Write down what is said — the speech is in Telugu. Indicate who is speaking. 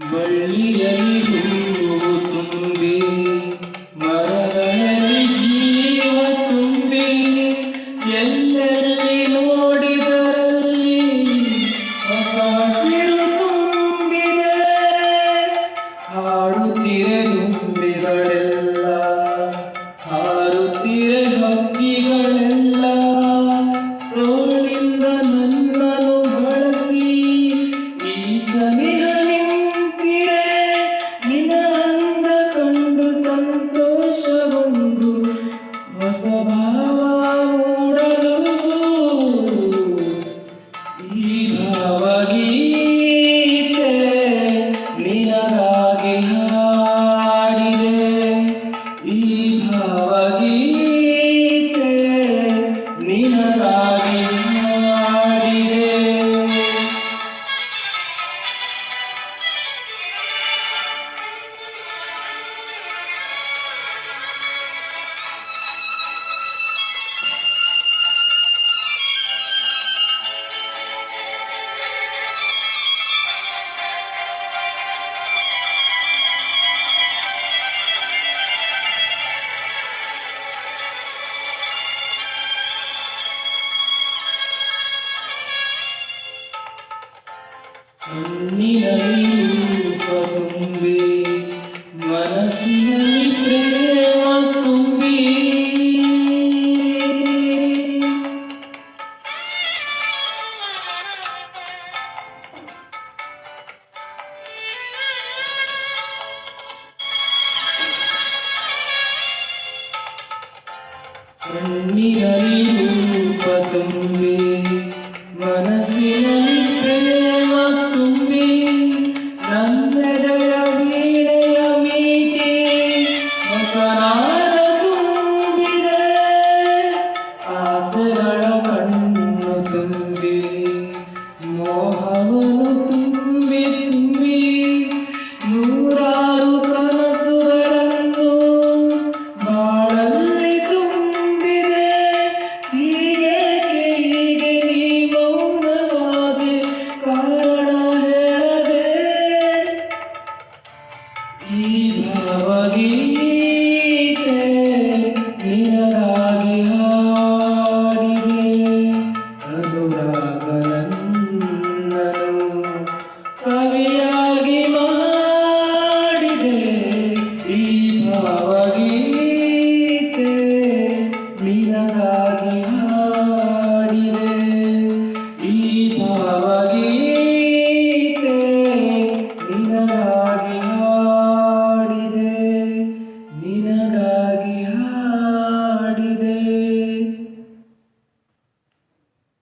Speaker 1: 美丽的路 감사합니다. ಕಣ್ಣಿನಲ್ಲಿ ರೂಪ ತುಂಬಿ ಮನ Blessed Sira